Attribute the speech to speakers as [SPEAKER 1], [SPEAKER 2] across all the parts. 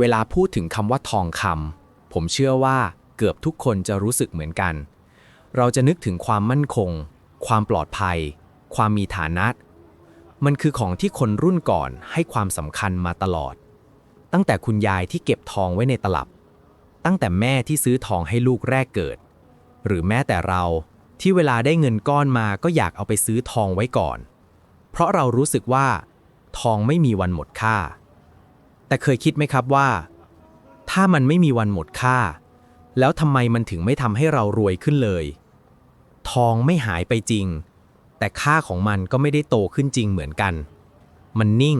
[SPEAKER 1] เวลาพูดถึงคำว่าทองคำผมเชื่อว่าเกือบทุกคนจะรู้สึกเหมือนกัน เราจะนึกถึงความมั่นคง ความปลอดภัย ความมีฐานะ มันคือของที่คนรุ่นก่อนให้ความสำคัญมาตลอด ตั้งแต่คุณยายที่เก็บทองไว้ในตลับ ตั้งแต่แม่ที่ซื้อทองให้ลูกแรกเกิด หรือแม้แต่เราที่เวลาได้เงินก้อนมาก็อยากเอาไปซื้อทองไว้ก่อน เพราะเรารู้สึกว่า ทองไม่มีวันหมดค่า แต่เคยคิดไหมครับว่า ถ้ามันไม่มีวันหมดค่า แล้วทำไมมันถึงไม่ทำให้เรารวยขึ้นเลย ทองไม่หายไปจริง แต่ค่าของมันก็ไม่ได้โตขึ้นจริงเหมือนกัน มันนิ่ง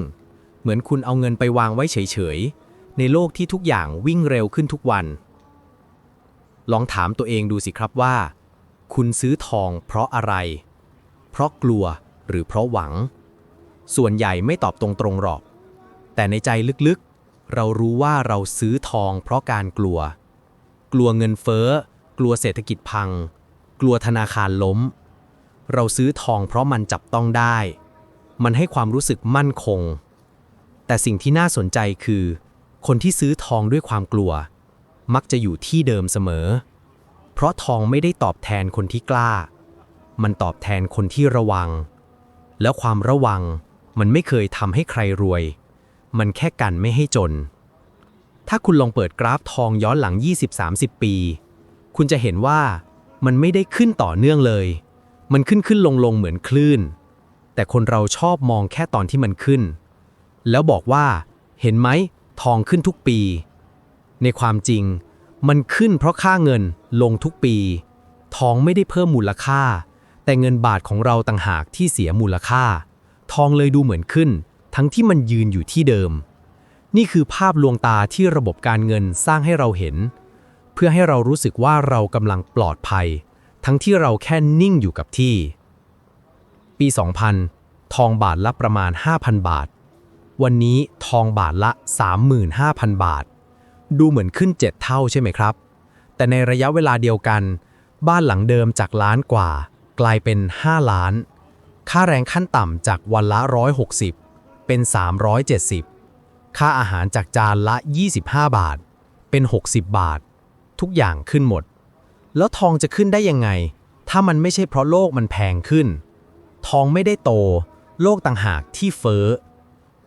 [SPEAKER 1] เหมือนคุณเอาเงินไปวางไว้เฉยๆ ในโลกที่ทุกอย่างวิ่งเร็วขึ้นทุกวัน ลองถามตัวเองดูสิครับว่า คุณซื้อทองเพราะอะไร เพราะกลัวหรือเพราะหวัง ส่วนใหญ่ไม่ตอบตรงๆหรอก แต่ในใจลึกๆ เรารู้ว่าเราซื้อทองเพราะการกลัว กลัวเงินเฟ้อ กลัวเศรษฐกิจพัง กลัวธนาคารล้ม เราซื้อทองเพราะมันจับต้องได้ มันให้ความรู้สึกมั่นคง แต่สิ่งที่น่าสนใจคือ คนที่ซื้อทองด้วยความกลัว มักจะอยู่ที่เดิมเสมอ เพราะทองไม่ได้ตอบแทนคนที่กล้า มันตอบแทนคนที่ระวัง แล้วความระวังมันไม่เคยทำให้ใครรวย มันแค่กันไม่ให้จน ถ้าคุณลองเปิดกราฟทองย้อนหลัง 20-30 ปี คุณจะเห็นว่ามันไม่ได้ขึ้นต่อเนื่องเลย มันขึ้นขึ้นลงลงเหมือนคลื่น แต่คนเราชอบมองแค่ตอนที่มันขึ้น แล้วบอกว่า เห็นไหมทองขึ้นทุกปี ในความจริง มันขึ้นเพราะค่าเงินลงทุกปี ทองไม่ได้เพิ่มมูลค่า แต่เงินบาทของเราต่างหากที่เสียมูลค่า ทองเลยดูเหมือนขึ้น ทั้งที่มันยืนอยู่ที่เดิม นี่คือภาพลวงตาที่ระบบการเงินสร้างให้เราเห็น เพื่อให้เรารู้สึกว่าเรากำลังปลอดภัย ทั้งที่เราแค่นิ่งอยู่กับที่ ปี 2000 ทองบาทละประมาณ 5,000 บาท วันนี้ทองบาทละ 35,000 บาท ดูเหมือนขึ้น 7 เท่าใช่ไหมครับ แต่ในระยะเวลาเดียวกัน บ้านหลังเดิมจากล้านกว่า กลายเป็น 5 ล้าน ค่าแรงขั้นต่ำจากวันละ 160 เป็น 370 ค่าอาหารจากจานละ 25 บาท เป็น 60 บาท ทุกอย่างขึ้นหมด แล้วทองจะขึ้นได้ยังไง ถ้ามันไม่ใช่เพราะโลกมันแพงขึ้น ทองไม่ได้โต โลกต่างหากที่เฟ้อ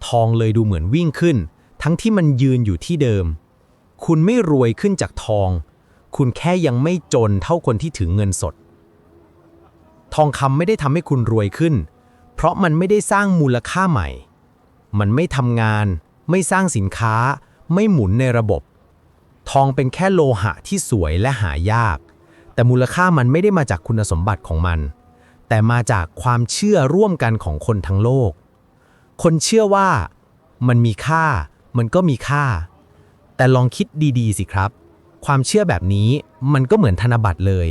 [SPEAKER 1] ทองเลยดูเหมือนวิ่งขึ้น ทั้งที่มันยืนอยู่ที่เดิม คุณไม่รวยขึ้นจากทอง คุณแค่ยังไม่จนเท่าคนที่ถือเงินสด ทองคำไม่ได้ทำให้คุณรวยขึ้นเพราะมันไม่ได้สร้างมูลค่าใหม่ มันไม่ทำงาน ไม่สร้างสินค้า ไม่หมุนในระบบ ทองเป็นแค่โลหะที่สวยและหายาก แต่มูลค่ามันไม่ได้มาจากคุณสมบัติของมัน แต่มาจากความเชื่อร่วมกันของคนทั้งโลก คนเชื่อว่า มันมีค่า มันก็มีค่า แต่ลองคิดดีๆ สิครับ ความเชื่อแบบนี้มันก็เหมือนธนบัตรเลย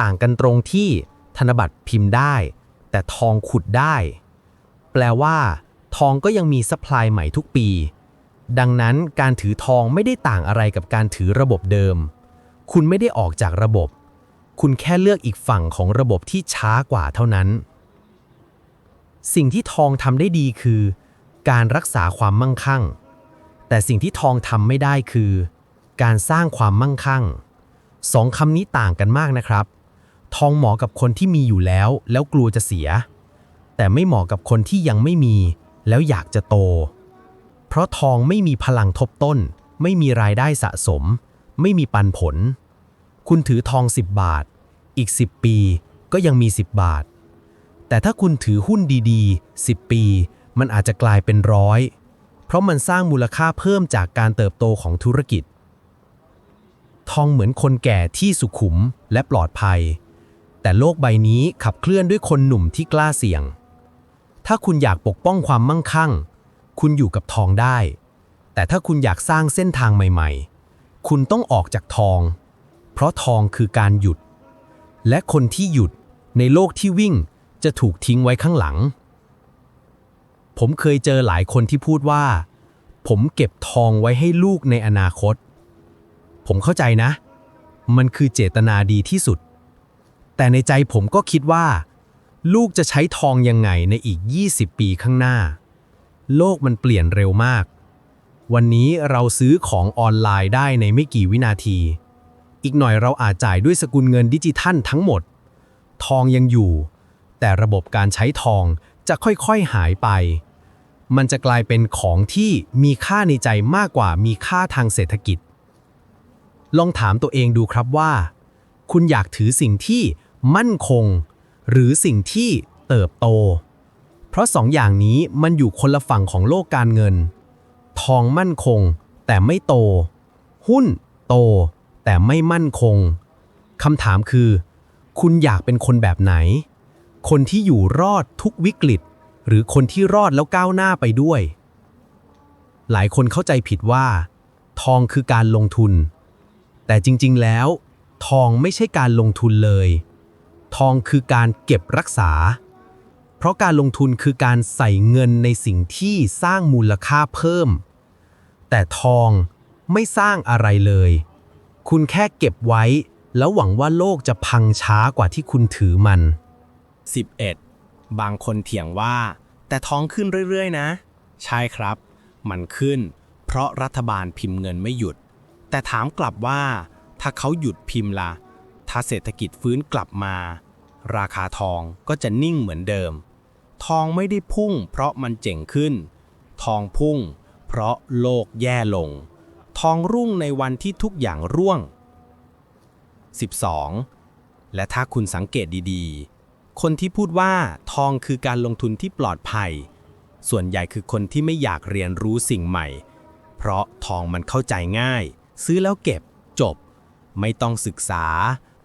[SPEAKER 1] ต่างกันตรงที่ธนบัตรพิมพ์ได้ แต่ทองขุดได้ แปลว่า ทองก็ยังมีซัพพลายใหม่ทุกปี ดังนั้นการถือทองไม่ได้ต่างอะไรกับการถือระบบเดิม คุณไม่ได้ออกจากระบบ คุณแค่เลือกอีกฝั่งของระบบที่ช้ากว่าเท่านั้น สิ่งที่ทองทำได้ดีคือ การรักษาความมั่งคั่ง แต่สิ่งที่ทองทำไม่ได้คือ การสร้างความมั่งคั่งสองคำนี้ต่างกันมากนะครับ ทองเหมาะกับคนที่มีอยู่แล้ว แล้วกลัวจะเสีย แต่ไม่เหมาะกับคนที่ยังไม่มี แล้วอยากจะโต เพราะทองไม่มีพลังทบต้น ไม่มีรายได้สะสม ไม่มีปันผล คุณถือทอง 10 บาท อีก 10 ปีก็ยังมี 10 บาท แต่ถ้าคุณถือหุ้นดีๆ 10 ปี มันอาจจะกลายเป็นร้อย เพราะมันสร้างมูลค่าเพิ่มจากการเติบโตของธุรกิจ ทองเหมือนคนแก่ที่สุขุมและปลอดภัย แต่โลกใบนี้ขับเคลื่อนด้วยคนหนุ่มที่กล้าเสี่ยง ถ้าคุณอยากปกป้องความมั่งคั่ง คุณอยู่กับทองได้ แต่ถ้าคุณอยากสร้างเส้นทางใหม่ๆ คุณต้องออกจากทอง เพราะทองคือการหยุด และคนที่หยุดในโลกที่วิ่งจะถูกทิ้งไว้ข้างหลัง ผมเคยเจอหลายคนที่พูดว่า ผมเก็บทองไว้ให้ลูกในอนาคต ผมเข้าใจนะ มันคือเจตนาดีที่สุด แต่ในใจผมก็คิดว่า ลูกจะใช้ทองยังไงในอีก 20 ปีข้างหน้า โลกมันเปลี่ยนเร็วมาก
[SPEAKER 2] วันนี้เราซื้อของออนไลน์ได้ในไม่กี่วินาที อีกหน่อยเราอาจจ่ายด้วยสกุลเงินดิจิทัลทั้งหมด ทองยังอยู่ แต่ระบบการใช้ทองจะค่อยๆหายไป มันจะกลายเป็นของที่มีค่าในใจมากกว่ามีค่าทางเศรษฐกิจ ลองถามตัวเองดูครับว่า คุณอยากถือสิ่งที่มั่นคง หรือสิ่งที่เติบโต เพราะสองอย่างนี้มันอยู่คนละฝั่งของโลกการเงิน ทองมั่นคง แต่ไม่โต หุ้น โต แต่ไม่มั่นคงคำถามคือ คุณอยากเป็นคนแบบไหน คนที่อยู่รอดทุกวิกฤต หรือคนที่รอดแล้วก้าวหน้าไปด้วย หลายคนเข้าใจผิดว่า ทองคือการลงทุน แต่จริง ๆ แล้ว ทองไม่ใช่การลงทุนเลย ทองคือการเก็บรักษา เพราะการลงทุนคือการใส่เงินในสิ่งที่สร้างมูลค่าเพิ่ม แต่ทองไม่สร้างอะไรเลย คุณแค่เก็บไว้ แล้วหวังว่าโลกจะพังช้ากว่าที่คุณถือมัน
[SPEAKER 3] 11. บางคนเถียงว่า แต่ท้องขึ้นเรื่อย ๆ นะ ใช่ครับ มันขึ้น เพราะรัฐบาลพิมพ์เงินไม่หยุด แต่ถามกลับว่า ถ้าเขาหยุดพิมพ์ละ่ะ ถ้าเศรษฐกิจฟื้นกลับมา ราคาทองก็จะนิ่งเหมือนเดิม ทองไม่ได้พุ่งเพราะมันเจ๋งขึ้น ทองพุ่ง เพราะโลกแย่ลง ทองรุ่งในวันที่ทุกอย่างร่วง 12. และถ้าคุณสังเกตดีๆ คนที่พูดว่าทองคือการลงทุนที่ปลอดภัย ส่วนใหญ่คือคนที่ไม่อยากเรียนรู้สิ่งใหม่ เพราะทองมันเข้าใจง่าย ซื้อแล้วเก็บจบ ไม่ต้องศึกษา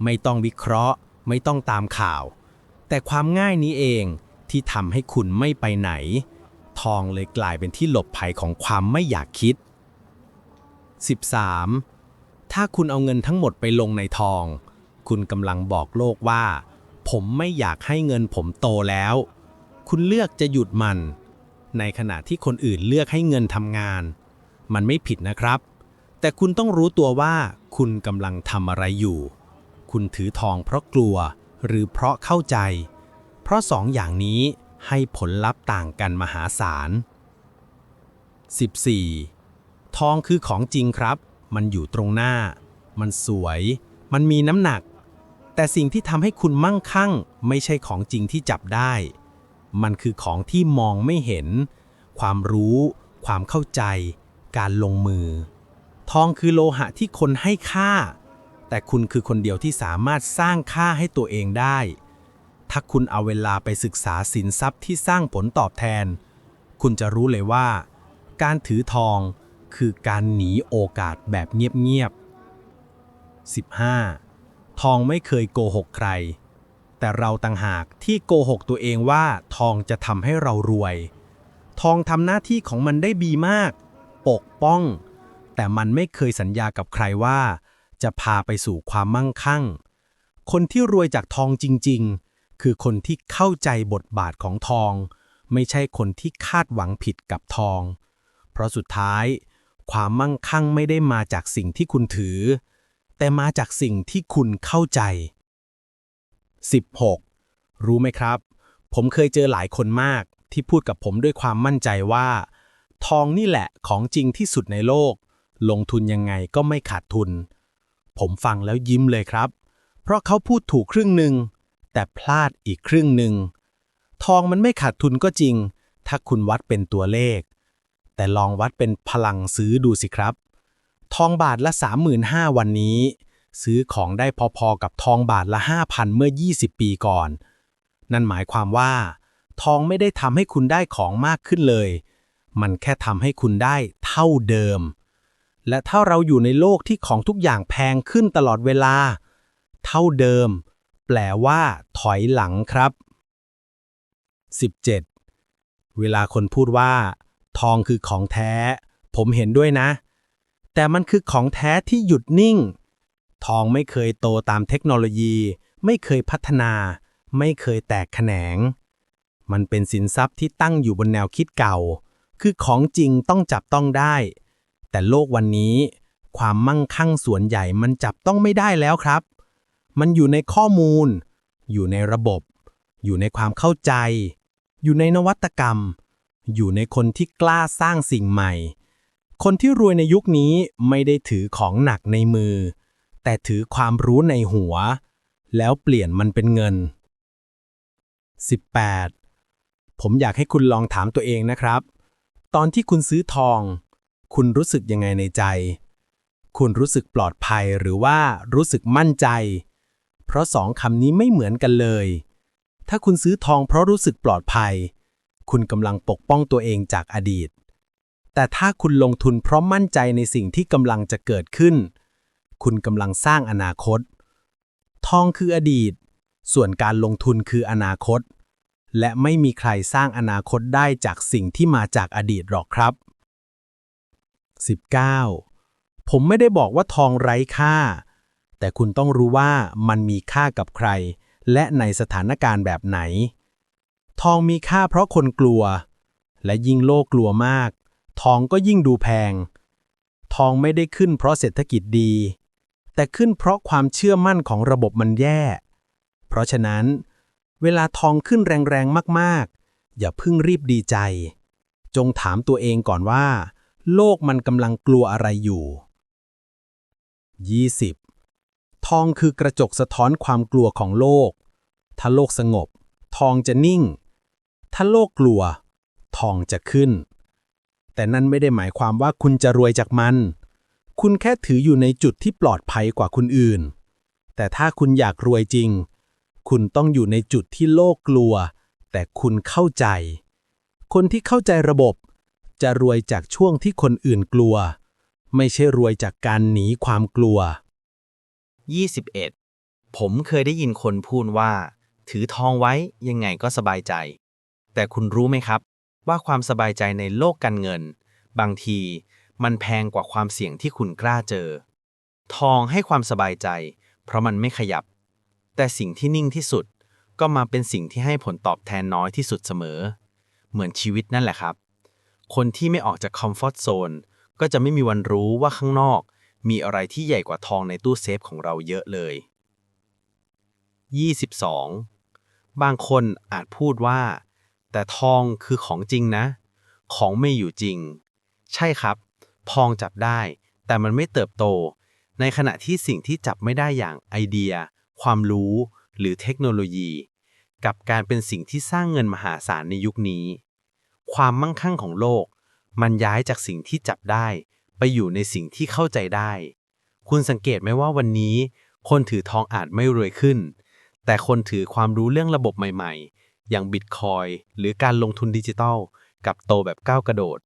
[SPEAKER 3] ไม่ต้องวิเคราะห์ ไม่ต้องตามข่าว แต่ความง่ายนี้เองที่ทำให้คุณไม่ไปไหน ทองเลยกลายเป็นที่หลบภัยของความไม่อยากคิด 13. ถ้าคุณเอาเงินทั้งหมดไปลงในทอง คุณกำลังบอกโลกว่า ผมไม่อยากให้เงินผมโตแล้ว คุณเลือกจะหยุดมัน ในขณะที่คนอื่นเลือกให้เงินทำงาน มันไม่ผิดนะครับ แต่คุณต้องรู้ตัวว่าคุณกำลังทำอะไรอยู่ คุณถือทองเพราะกลัว หรือเพราะเข้าใจ เพราะสองอย่างนี้ให้ผลลัพธ์ต่างกันมหาศาล 14. ทองคือของจริงครับ มันอยู่ตรงหน้า มันสวย มันมีน้ำหนัก แต่สิ่งที่ทำให้คุณมั่งคั่ง ไม่ใช่ของจริงที่จับได้ มันคือของที่มองไม่เห็น ความรู้ ความเข้าใจ การลงมือ ทองคือโลหะที่คนให้ค่า แต่คุณคือคนเดียวที่สามารถสร้างค่าให้ตัวเองได้ ถ้าคุณเอาเวลาไปศึกษาสินทรัพย์ที่สร้างผลตอบแทน คุณจะรู้เลยว่า การถือทองคือการหนีโอกาสแบบเงียบๆ 15. ทองไม่เคยโกหกใคร แต่เราต่างหากที่โกหกตัวเองว่าทองจะทำให้เรารวย ทองทำหน้าที่ของมันได้ดีมาก ปกป้อง แต่มันไม่เคยสัญญากับใครว่า จะพาไปสู่ความมั่งคั่ง คนที่รวยจากทองจริง ๆ คือคนที่เข้าใจบทบาทของทอง ไม่ใช่คนที่คาดหวังผิดกับทอง เพราะสุดท้าย ความมั่งคั่งไม่ได้มาจากสิ่งที่คุณถือ แต่มาจากสิ่งที่คุณเข้าใจ 16. รู้ไหมครับ ผมเคยเจอหลายคนมากที่พูดกับผมด้วยความมั่นใจว่า ทองนี่แหละของจริงที่สุดในโลก ลงทุนยังไงก็ไม่ขาดทุน ผมฟังแล้วยิ้มเลยครับ เพราะเขาพูดถูกครึ่งหนึ่ง แต่พลาดอีกครึ่งหนึ่ง ทองมันไม่ขาดทุนก็จริง ถ้าคุณวัดเป็นตัวเลข แต่ลองวัดเป็นพลังซื้อดูสิครับ ทองบาทละ 35,000 วันนี้ ซื้อของได้พอๆกับทองบาทละ 5,000 เมื่อ 20 ปีก่อน นั่นหมายความว่า ทองไม่ได้ทำให้คุณได้ของมากขึ้นเลย มันแค่ทำให้คุณได้เท่าเดิม และถ้าเราอยู่ในโลกที่ของทุกอย่างแพงขึ้นตลอดเวลา เท่าเดิม แปลว่า ถอยหลังครับ 17. เวลาคนพูดว่า ทองคือของแท้ ผมเห็นด้วยนะ แต่มันคือของแท้ที่หยุดนิ่ง ทองไม่เคยโตตามเทคโนโลยี ไม่เคยพัฒนา ไม่เคยแตกแขนง มันเป็นสินทรัพย์ที่ตั้งอยู่บนแนวคิดเก่า คือของจริงต้องจับต้องได้ แต่โลกวันนี้ ความมั่งคั่งส่วนใหญ่มันจับต้องไม่ได้แล้วครับ มันอยู่ในข้อมูล อยู่ในระบบ อยู่ในความเข้าใจ อยู่ในนวัตกรรม อยู่ในคนที่กล้าสร้างสิ่งใหม่ คนที่รวยในยุคนี้ไม่ได้ถือของหนักในมือ แต่ถือความรู้ในหัว แล้วเปลี่ยนมันเป็นเงิน 18. ผมอยากให้คุณลองถามตัวเองนะครับ ตอนที่คุณซื้อทอง คุณรู้สึกยังไงในใจ คุณรู้สึกปลอดภัยหรือว่ารู้สึกมั่นใจ เพราะสองคำนี้ไม่เหมือนกันเลย ถ้าคุณซื้อทองเพราะรู้สึกปลอดภัย คุณกำลังปกป้องตัวเองจากอดีต แต่ถ้าคุณลงทุนเพราะมั่นใจในสิ่งที่กำลังจะเกิดขึ้น คุณกำลังสร้างอนาคต ทองคืออดีต ส่วนการลงทุนคืออนาคตและไม่มีใครสร้างอนาคตได้จากสิ่งที่มาจากอดีตหรอกครับ 19. ผมไม่ได้บอกว่าทองไร้ค่า แต่คุณต้องรู้ว่ามันมีค่ากับใคร และในสถานการณ์แบบไหน ทองมีค่าเพราะคนกลัว และยิ่งโลกกลัวมาก ทองก็ยิ่งดูแพง ทองไม่ได้ขึ้นเพราะเศรษฐกิจดี แต่ขึ้นเพราะความเชื่อมั่นของระบบมันแย่ เพราะฉะนั้น เวลาทองขึ้นแรงๆมากๆ อย่าเพิ่งรีบดีใจจงถามตัวเองก่อนว่า โลกมันกำลังกลัวอะไรอยู่ 20. ทองคือกระจกสะท้อนความกลัวของโลก ถ้าโลกสงบ ทองจะนิ่ง ถ้าโลกกลัว ทองจะขึ้น แต่นั่นไม่ได้หมายความว่าคุณจะรวยจากมัน คุณแค่ถืออยู่ในจุดที่ปลอดภัยกว่าคนอื่น แต่ถ้าคุณอยากรวยจริง คุณต้องอยู่ในจุดที่โลกกลัว แต่คุณเข้าใจ คนที่เข้าใจระบบ จะรวยจากช่วงที่คนอื่นกลัว ไม่ใช่รวยจากการหนีความกลัว
[SPEAKER 4] 21. ผมเคยได้ยินคนพูดว่า ถือทองไว้ยังไงก็สบายใจ แต่คุณรู้ไหมครับ ว่าความสบายใจในโลกการเงิน บางทีมันแพงกว่าความเสี่ยงที่คุณกล้าเจอ ทองให้ความสบายใจ เพราะมันไม่ขยับ แต่สิ่งที่นิ่งที่สุดก็มาเป็นสิ่งที่ให้ผลตอบแทนน้อยที่สุดเสมอ เหมือนชีวิตนั่นแหละครับ คนที่ไม่ออกจากคอมฟอร์ทโซนก็จะไม่มีวันรู้ว่าข้างนอก มีอะไรที่ใหญ่กว่าทองในตู้เซฟของเราเยอะเลย 22. บางคนอาจพูดว่า แต่ทองคือของจริงนะ ของไม่อยู่จริง ใช่ครับทองจับได้ แต่มันไม่เติบโต ในขณะที่สิ่งที่จับไม่ได้อย่างไอเดีย ความรู้ หรือเทคโนโลยี กับการเป็นสิ่งที่สร้างเงินมหาศาลในยุคนี้ ความมั่งคั่งของโลก มันย้ายจากสิ่งที่จับได้ ไปอยู่ในสิ่งที่เข้าใจได้ คุณสังเกตไหมว่าวันนี้ คนถือทองอาจไม่รวยขึ้น แต่คนถือความรู้เรื่องระบบใหม่ ๆ อย่างบิตคอยหรือการลงทุนดิจิทัลกับโตแบบก้าวกระโดด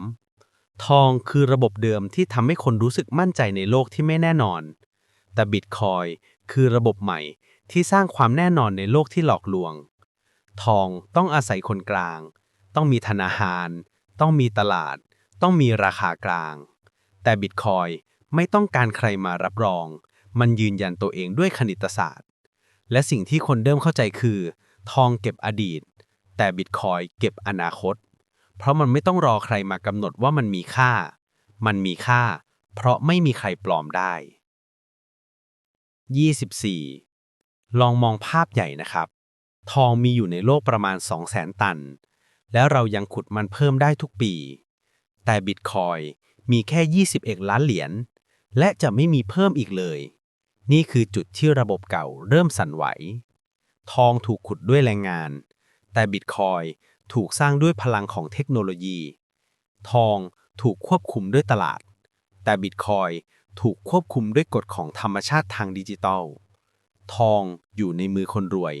[SPEAKER 4] 23. ทองคือระบบเดิมที่ทำให้คนรู้สึกมั่นใจในโลกที่ไม่แน่นอน แต่บิตคอยคือระบบใหม่ที่สร้างความแน่นอนในโลกที่หลอกลวง ทองต้องอาศัยคนกลาง ต้องมีธนาคาร ต้องมีตลาด ต้องมีราคากลาง แต่บิตคอยไม่ต้องการใครมารับรอง มันยืนยันตัวเองด้วยคณิตศาสตร์ และสิ่งที่คนเริ่มเข้าใจคือ ทองเก็บอดีต แต่บิตคอยเก็บอนาคต เพราะมันไม่ต้องรอใครมากำหนดว่ามันมีค่า มันมีค่า เพราะไม่มีใครปลอมได้ 24. ลองมองภาพใหญ่นะครับ ทองมีอยู่ในโลกประมาณ 200,000 ตัน แล้วเรายังขุดมันเพิ่มได้ทุกปี แต่บิตคอยมีแค่ 21 ล้านเหรียญ และจะไม่มีเพิ่มอีกเลย นี่คือจุดที่ระบบเก่าเริ่มสั่นไหว ทองถูกขุดด้วยแรงงาน แต่บิตคอยถูกสร้างด้วยพลังของเทคโนโลยี ทองถูกควบคุมด้วยตลาด แต่บิตคอยถูกควบคุมด้วยกฎของธรรมชาติทางดิจิทัลทองอยู่ในมือคนรวย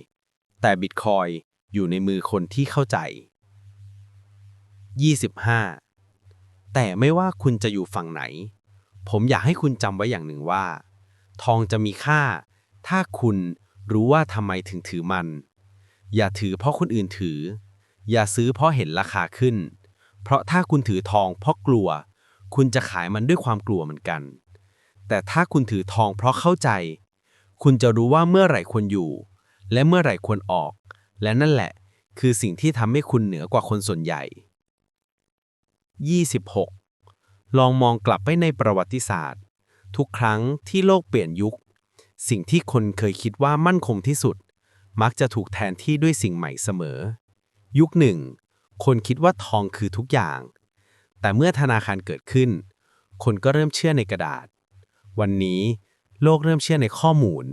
[SPEAKER 4] แต่บิตคอยอยู่ในมือคนที่เข้าใจ 25. แต่ไม่ว่าคุณจะอยู่ฝั่งไหน ผมอยากให้คุณจำไว้อย่างหนึ่งว่า ทองจะมีค่า ถ้าคุณรู้ว่าทำไมถึงถือมัน อย่าถือเพราะคนอื่นถือ อย่าซื้อเพราะเห็นราคาขึ้น เพราะถ้าคุณถือทองเพราะกลัว คุณจะขายมันด้วยความกลัวเหมือนกัน แต่ถ้าคุณถือทองเพราะเข้าใจ คุณจะรู้ว่าเมื่อไหร่ควรอยู่ และเมื่อไหร่ควรออก และนั่นแหละ คือสิ่งที่ทำให้คุณเหนือกว่าคนส่วนใหญ่ 26. ลองมองกลับไปในประวัติศาสตร์ ทุกครั้งที่โลกเปลี่ยนยุค สิ่งที่คนเคยคิดว่ามั่นคงที่สุด มักจะถูกแทนที่ด้วยสิ่งใหม่เสมอ ยุคหนึ่งคนคิดว่าทองคือทุกอย่าง แต่เมื่อธนาคารเกิดขึ้น คนก็เริ่มเชื่อในกระดาษ วันนี้โลกเริ่มเชื่อในข้อมูล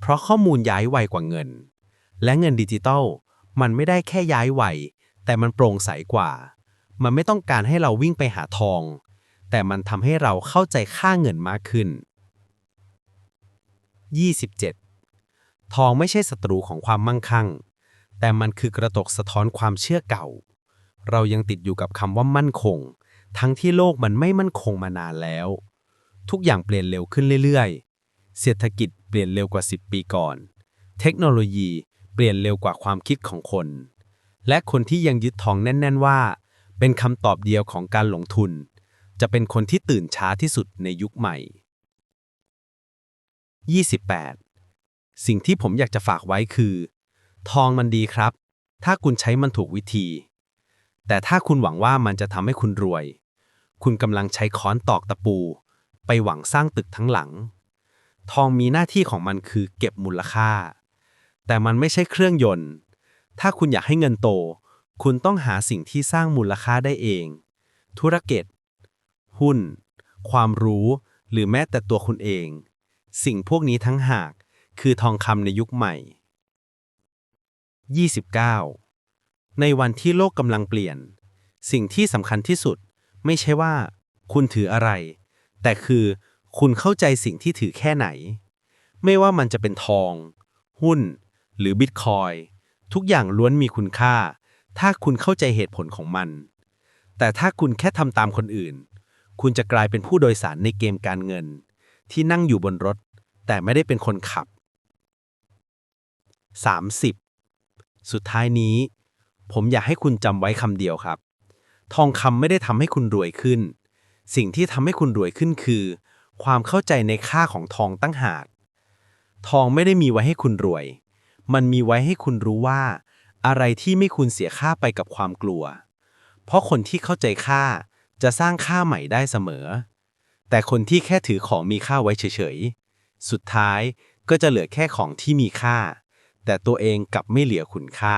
[SPEAKER 4] เพราะข้อมูลย้ายไวกว่าเงิน และเงินดิจิตอลมันไม่ได้แค่ย้ายไว แต่มันโปร่งใสกว่า มันไม่ต้องการให้เราวิ่งไปหาทอง แต่มันทำให้เราเข้าใจค่าเงินมากขึ้น 27 ทองไม่ใช่ศัตรูของความมั่งคั่ง แต่มันคือกระตกสะท้อนความเชื่อเก่า เรายังติดอยู่กับคำว่ามั่นคง ทั้งที่โลกมันไม่มั่นคงมานานแล้ว ทุกอย่างเปลี่ยนเร็วขึ้นเรื่อยๆ เศรษฐกิจเปลี่ยนเร็วกว่า 10 ปีก่อน เทคโนโลยีเปลี่ยนเร็วกว่าความคิดของคน และคนที่ยังยึดทองแน่น ๆ ว่า เป็นคำตอบเดียวของการลงทุน จะเป็นคนที่ตื่นช้าที่สุดในยุคใหม่ 28 สิ่งที่ผมอยากจะฝากไว้คือ ทองมันดีครับ ถ้าคุณใช้มันถูกวิธี แต่ถ้าคุณหวังว่ามันจะทำให้คุณรวย คุณกำลังใช้ค้อนตอกตะปู ไปหวังสร้างตึกทั้งหลัง ทองมีหน้าที่ของมันคือเก็บมูลค่า แต่มันไม่ใช่เครื่องยนต์ ถ้าคุณอยากให้เงินโต คุณต้องหาสิ่งที่สร้างมูลค่าได้เอง ธุรกิจ หุ้น ความรู้ หรือแม้แต่ตัวคุณเอง สิ่งพวกนี้ทั้งหากคือทองคำในยุคใหม่ 29 ในวันที่โลกกำลังเปลี่ยน สิ่งที่สำคัญที่สุด ไม่ใช่ว่า คุณถืออะไร แต่คือ คุณเข้าใจสิ่งที่ถือแค่ไหน ไม่ว่ามันจะเป็นทอง หุ้น หรือบิตคอยทุกอย่างล้วนมีคุณค่า ถ้าคุณเข้าใจเหตุผลของมัน แต่ถ้าคุณแค่ทำตามคนอื่น คุณจะกลายเป็นผู้โดยสารในเกมการเงิน ที่นั่งอยู่บนรถ แต่ไม่ได้เป็นคนขับ 30 สุดท้ายนี้ ผมอยากให้คุณจำไว้คำเดียวครับ ทองคำไม่ได้ทำให้คุณรวยขึ้น สิ่งที่ทำให้คุณรวยขึ้นคือ ความเข้าใจในค่าของทองตั้งหากทองไม่ได้มีไว้ให้คุณรวย มันมีไว้ให้คุณรู้ว่า อะไรที่ไม่คุณเสียค่าไปกับความกลัว เพราะคนที่เข้าใจค่าจะสร้างค่าใหม่ได้เสมอ แต่คนที่แค่ถือของมีค่าไว้เฉยๆ สุดท้ายก็จะเหลือแค่ของที่มีค่า แต่ตัวเองกลับไม่เหลือคุณค่า